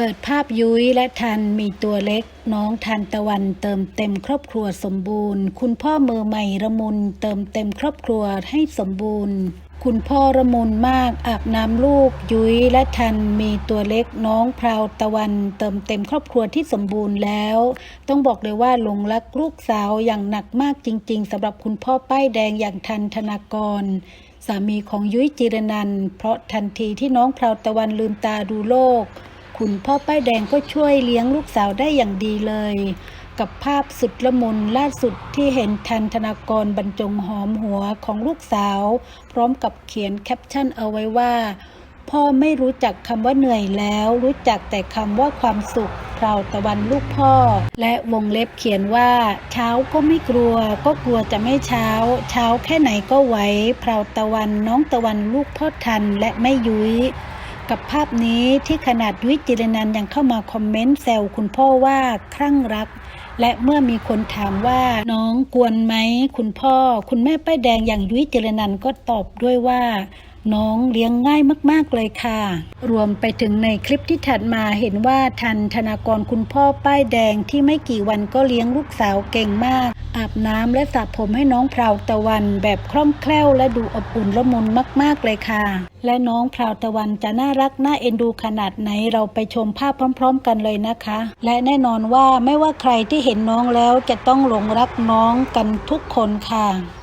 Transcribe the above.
เปิดภาพยุ้ยและทันมีตัวเล็ก น้องทันตะวันเติมเต็มครอบครัวสมบูรณ์ คุณพ่อมือใหม่ระมุนเติมเต็มครอบครัวให้สมบูรณ์ คุณพ่อระมุนมากอาบน้ำลูก ยุ้ยและทันมีตัวเล็กน้องพราวตะวัน เติมเต็มครอบครัวที่สมบูรณ์แล้ว ต้องบอกเลยว่าหลงรักลูกสาวอย่างหนักมากจริง ๆสำหรับคุณพ่อป้ายแดงอย่างทันธนากรสามีของยุ้ยจิรนันเพราะทันทีที่น้องพราวตะวันลืมตาดูโลก คุณพ่อป้ายแดงก็ช่วยเลี้ยงลูกสาวได้อย่างดีเลย กับภาพสุดละมุนล่าสุดที่เห็นทันธนากรบรรจงหอมหัวของลูกสาว พร้อมกับเขียนแคปชั่นเอาไว้ว่า พ่อไม่รู้จักคำว่าเหนื่อยแล้ว รู้จักแต่คำว่าความสุขพราวตะวันลูกพ่อ และวงเล็บเขียนว่า เช้าก็ไม่กลัว ก็กลัวจะไม่เช้า เช้าแค่ไหนก็ไหวพราวตะวันน้องตะวันลูกพ่อทันและแม่ยุ้ย กับภาพนี้ที่ขนาดยุ้ยจิรนันยังเข้ามาคอมเมนต์แซวคุณพ่อว่าคลั่งรัก และเมื่อมีคนถามว่าน้องกวนไหมคุณพ่อ คุณแม่ป้ายแดงอย่างยุ้ยจิรนันก็ตอบด้วยว่า น้องเลี้ยงง่ายมากๆเลยค่ะ รวมไปถึงในคลิปที่ถัดมาเห็นว่าทันธนากรคุณพ่อป้ายแดงที่ไม่กี่วันก็เลี้ยงลูกสาวเก่งมาก อาบน้ำและสระผมให้น้องพราวตะวันแบบคล่องแคล่วและดูอบอุ่นละมุนมากๆเลยค่ะ และน้องพราวตะวันจะน่ารักน่าเอ็นดูขนาดไหนเราไปชมภาพพร้อม ๆ กันเลยนะคะ และแน่นอนว่าไม่ว่าใครที่เห็นน้องแล้วจะต้องหลงรักน้องกันทุกคนค่ะ